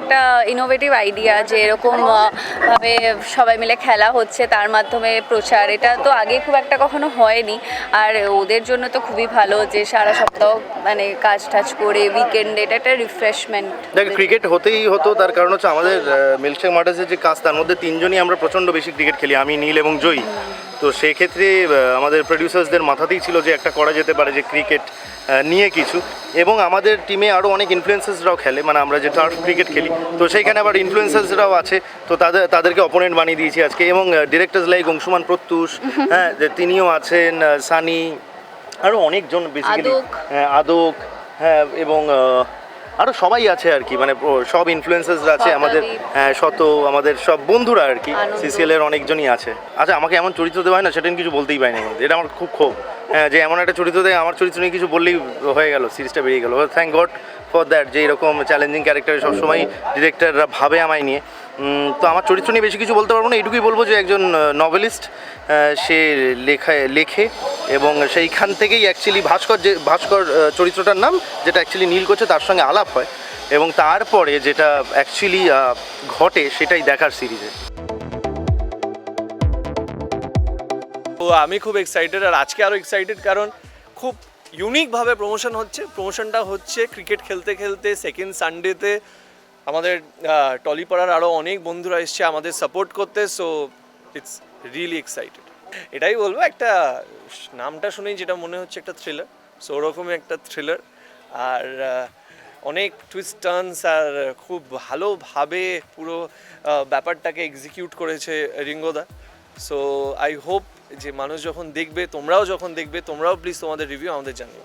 একটা innovative idea যে এরকম ভাবে সবাই মিলে খেলা হচ্ছে তার মাধ্যমে প্রচার। এটা তো আগে খুব একটা কখনো হয়নি। আর ওদের জন্য তো খুবই ভালো যে সারা সপ্তাহ মানে কাজ টাজ করে উইকেন্ড এটা একটা রিফ্রেশমেন্ট দেখ ক্রিকেট হতেই হতো, তার কারণ হচ্ছে আমাদের মিল্কশেক মার্টার্সের যে কাজ, তার মধ্যে তিনজনই আমরা প্রচণ্ড বেশি ক্রিকেট খেলি, আমি, নীল এবং জয়ী। তো সেক্ষেত্রে আহ, আমাদের প্রডিউসার্সদের মাথাতেই ছিল যে একটা করা যেতে পারে যে ক্রিকেট নিয়ে কিছু। এবং আমাদের টিমে আরও অনেক ইনফ্লুয়েন্সার্সরাও খেলে মানে আমরা যে টার্ফ ক্রিকেট খেলি। তো সেইখানে আবার ইনফ্লুয়েন্সার্সরাও আছে তো তাদের তাদেরকে অপোনেন্ট বানিয়ে দিয়েছি আজকে। এবং ডিরেক্টার্স লাইক অংশুমান প্রত্যুষ হ্যাঁ যে তিনিও আছেন সানি আরও অনেকজন বেসিক্যালি হ্যাঁ আদক হ্যাঁ এবং আহ, আরও সবাই আছে আর কি মানে সব ইনফ্লুয়েন্সার্সরা আছে আমাদের হ্যাঁ, শত আমাদের সব বন্ধুরা আর কি। সিসিএল এর অনেকজনই আছে। আচ্ছা আমাকে এমন চরিত্র দেওয়া হয় না সেটা কিছু বলতেই পারি না এটা আমার খুব ক্ষোভ। হ্যাঁ যে এমন একটা চরিত্র দেয় আমার চরিত্র নিয়ে কিছু বললেই হয়ে গেল সিরিজটা বেরিয়ে গেল। থ্যাংক গড ফর দ্যাট যে এরকম চ্যালেঞ্জিং ক্যারেক্টার সবসময় ডিরেক্টররা ভাবে আমায় নিয়ে। তো আমার চরিত্র নিয়ে বেশি কিছু বলতে পারব না। এটুকুই বলব যে একজন নভেলিস্ট সে লেখায় লেখে এবং সেইখান থেকেই অ্যাকচুয়ালি ভাস্কর যে, ভাস্কর চরিত্রটার নাম, যেটা অ্যাকচুয়ালি নীল করছে, তার সঙ্গে আলাপ হয় এবং তারপরে যেটা অ্যাকচুয়ালি ঘটে সেটাই দেখার সিরিজে তো আমি খুব এক্সাইটেড আর আজকে আরও এক্সাইটেড কারণ খুব ইউনিকভাবে প্রমোশন হচ্ছে। প্রমোশনটা হচ্ছে ক্রিকেট খেলতে খেলতে সেকেন্ড সানডেতে আমাদের টলিপাড়ার আরও অনেক বন্ধুরা এসছে আমাদের সাপোর্ট করতে সো ইটস রিয়েলি এক্সাইটেড এটাই বলব, একটা নামটা শুনেই যেটা মনে হচ্ছে একটা থ্রিলার সো ওরকমই একটা থ্রিলার আর অনেক টুইস্ট টার্নস আর খুব ভালোভাবে পুরো ব্যাপারটাকে এক্সিকিউট করেছে রিঙ্গোদা। সো আই হোপ যে মানুষ যখন দেখবে, তোমরাও যখন দেখবে, তোমরাও প্লিজ তোমাদের রিভিউ আমাদের জানিও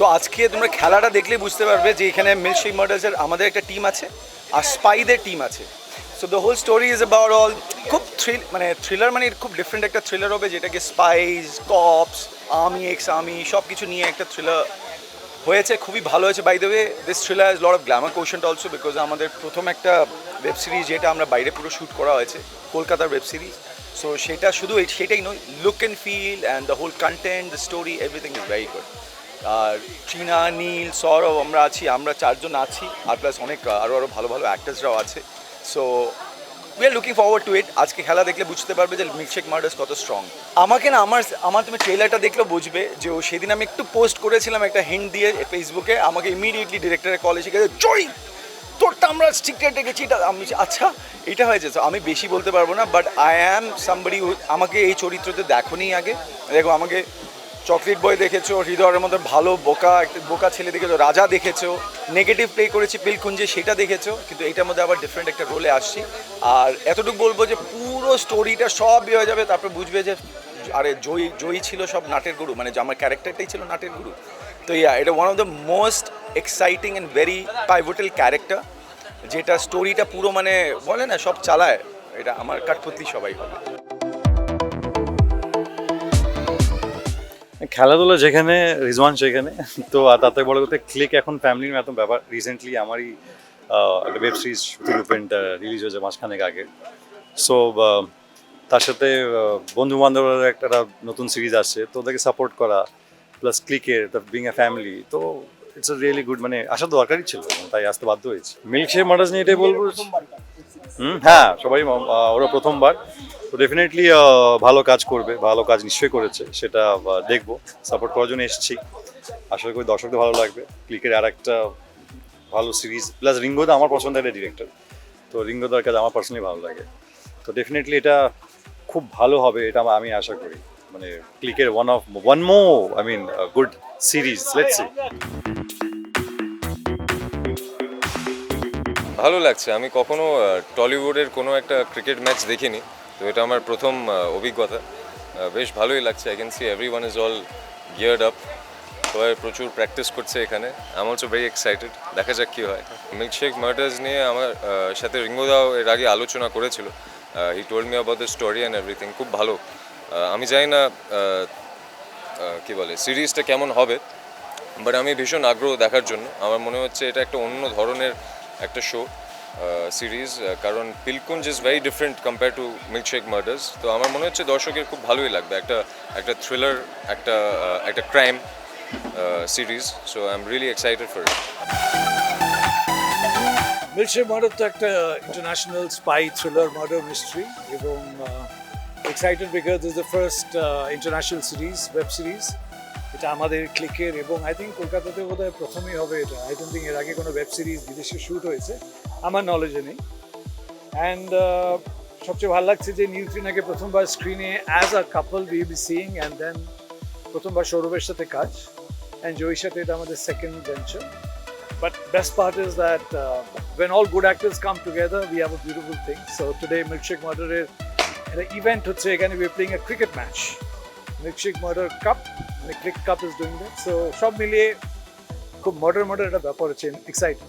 তো আজকে তোমরা খেলাটা দেখলে বুঝতে পারবে যে এখানে মিল্কশেক মার্ডার্সের আমাদের একটা টিম আছে আর স্পাইদের টিম আছে। So the whole story is about all খুব থ্রিল মানে থ্রিলার মানে খুব ডিফারেন্ট একটা থ্রিলার হবে যেটাকে spies cops army ex army সব কিছু নিয়ে একটা থ্রিলার হয়েছে, খুবই ভালো হয়েছে। By the way this thriller is lot of glamour quotient also because আমাদের প্রথম একটা ওয়েব সিরিজ যেটা আমরা বাইরে পুরো শ্যুট করা হয়েছে, কলকাতার ওয়েব সিরিজ সো সেটা শুধু সেটাই নয় look and feel and the whole content the story everything is very good আর চীনা নীল, সৌরভ, আমরা আছি, আমরা চারজন আছি, আর প্লাস অনেক আরও আরও ভালো ভালো অ্যাক্টার্সরাও আছে। So we are looking forward to it আজকে খেলা দেখলে বুঝতে পারবে যে মিল্কশেক মার্ডার্স কত স্ট্রং আমাকে না, আমার আমার তুমি ট্রেলারটা দেখলে বুঝবে যে ও সেদিন আমি একটু পোস্ট করেছিলাম একটা হিন্ট দিয়ে ফেসবুকে আমাকে ইমিডিয়েটলি ডিরেক্টরের কল এসে গেছে, জয় তোরটা আমরা সিক্রেট রেখেছি এটা আমি আচ্ছা এটা হয়েছে। তো আমি বেশি বলতে পারব না বাট আই অ্যাম সামবডি আমাকে এই চরিত্রতে দেখোনি আগে। দেখো, আমাকে চকলেট বয় দেখেছ, হৃদয়ের মধ্যে ভালো বোকা, একটা বোকা ছেলে দেখেছ, রাজা দেখেছ নেগেটিভ প্লে করেছি পিলকুঞ্জে সেটা দেখেছ, কিন্তু এটার মধ্যে আবার ডিফারেন্ট একটা রোলে আসছি। আর এতটুকু বলব যে পুরো স্টোরিটা সব ইয়ে হয়ে যাবে, তারপর বুঝবে যে, আরে জয়ী জয়ী ছিল সব নাটের গুরু মানে আমার ক্যারেক্টারটাই ছিল নাটের গুরু তো ইয়া এটা one of the most exciting and very pivotal character যেটা স্টোরিটা পুরো মানে বলে না, সব চালায়। এটা আমার কাঠপুতলি সবাই হবে। খেলাধুলা যেখানে রিজওয়ান সেখানে। তো তাতে বড় কথা ক্লিক এখন ফ্যামিলির মতো ব্যাপার। রিসেন্টলি আমারই একটা ওয়েব সিরিজ রূপেনটা রিলিজ হয়েছে মাসখানেক আগে। সো তার সাথে বন্ধু বান্ধবের একটা নতুন সিরিজ আসছে। তো ওদেরকে সাপোর্ট করা প্লাস ক্লিকের বিং এ ফ্যামিলি তো ইটস আ রিয়েলি গুড মানে আসার দরকারই ছিল। তাই আসতে বাধ্য হয়েছি। মিল্কশেক মার্ডার্স নিয়ে এটাই বলব। হুম হ্যাঁ সবাই ওরা প্রথমবার। তো ডেফিনেটলি ভালো কাজ করবে, ভালো কাজ নিশ্চয়ই করেছে, সেটা দেখব। সাপোর্ট করার জন্য এসেছি। আশা করি দর্শকদের ভালো লাগবে। ক্লিকের আর একটা ভালো সিরিজ প্লাস রিঙ্গোদা আমার পছন্দের একটা ডিরেক্টর তো রিঙ্গোদার কাজ আমার পার্সোনালি ভালো লাগে। তো ডেফিনেটলি এটা খুব ভালো হবে, এটা আমি আশা করি। মানে ক্লিকের one of one Md I mean good series let's see ভালো লাগছে। আমি কখনো টলিউডের কোনো একটা ক্রিকেট ম্যাচ দেখিনি। তো এটা আমার প্রথম অভিজ্ঞতা। বেশ ভালোই লাগছে I can see everyone is all geared up সবাই প্রচুর প্র্যাকটিস করছে এখানে। আই অলসো ভেরি এক্সাইটেড দেখা যাক কী হয়। মিল্কশেক মার্ডার্স নিয়ে আমার সাথে রিঙ্গোদাও এর আগে আলোচনা করেছিল। He told me about the story and everything খুব ভালো। আমি জানি না আহ, বলে সিরিজটা কেমন হবে। বাট আমি ভীষণ আগ্রহ দেখার জন্য। আমার মনে হচ্ছে এটা একটা অন্য ধরনের একটা শো সিরিজ কারণ Pilkunj is very different compare to Milkshake Murders তো আমার মনে হচ্ছে দর্শকের খুব ভালোই লাগবে একটা একটা থ্রিলার একটা একটা crime series so I am really excited for milkshake murder তো একটা international spy thriller murder mystery এবং excited because is the first international series web series এটা আমাদের ক্লিকের এবং আই থিঙ্ক কলকাতাতে বোধহয় প্রথমেই হবে এটা। আই ডোন্ট থিঙ্ক এর আগে কোনো ওয়েব সিরিজ বিদেশে শ্যুট হয়েছে। আমার নলেজে নেই অ্যান্ড সবচেয়ে ভালো লাগছে যে নিউট্রিনাকে প্রথমবার স্ক্রিনে as a couple we be seeing and then প্রথমবার সৌরভের সাথে কাজ অ্যান্ড জয়ীর সাথে এটা আমাদের second venture But best part is that uh, when all good actors come together, we have a beautiful thing. So today, Milkshake Murder the event হচ্ছে এখানে we playing a cricket match. Milkshake Murder Cup, the Cricket Cup is doing that. So সব মিলিয়ে খুব মডার মডার একটা ব্যাপার হচ্ছে exciting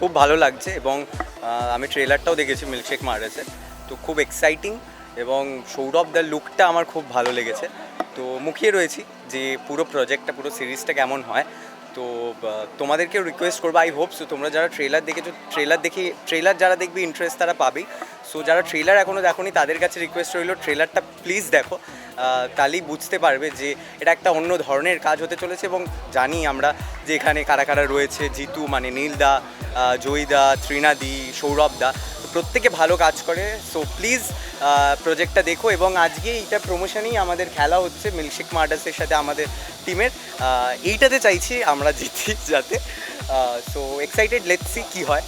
খুব ভালো লাগছে এবং আমি ট্রেলারটাও দেখেছি মিল্কশেক মার্ডার্সের তো খুব এক্সাইটিং এবং সৌরভ দ্য লুকটা আমার খুব ভালো লেগেছে। তো মুখিয়ে রয়েছি যে পুরো প্রজেক্টটা পুরো সিরিজটা কেমন হয়। তো তোমাদেরকেও রিকোয়েস্ট করব আই হোপ সো তোমরা যারা ট্রেলার দেখেছ ট্রেলার দেখে ট্রেলার যারা দেখবে ইন্টারেস্ট তারা পাবেই। সো যারা ট্রেলার এখনও দেখোনি, তাদের কাছে রিকোয়েস্ট রইল ট্রেলারটা প্লিজ দেখো তাহলেই বুঝতে পারবে যে এটা একটা অন্য ধরনের কাজ হতে চলেছে এবং জানি আমরা যে এখানে কারা কারা রয়েছে, জিতু মানে নীলদা জয়ীদা ত্রিনাদি সৌরভদা প্রত্যেকে ভালো কাজ করে সো প্লিজ প্রজেক্টটা দেখো এবং আজকে এইটা প্রমোশনেই আমাদের খেলা হচ্ছে মিল্কশেক মার্ডার্সের সাথে আমাদের টিমের এইটাতে চাইছি আমরা জিতি যাতে। সো এক্সাইটেড লেটসি কী হয়।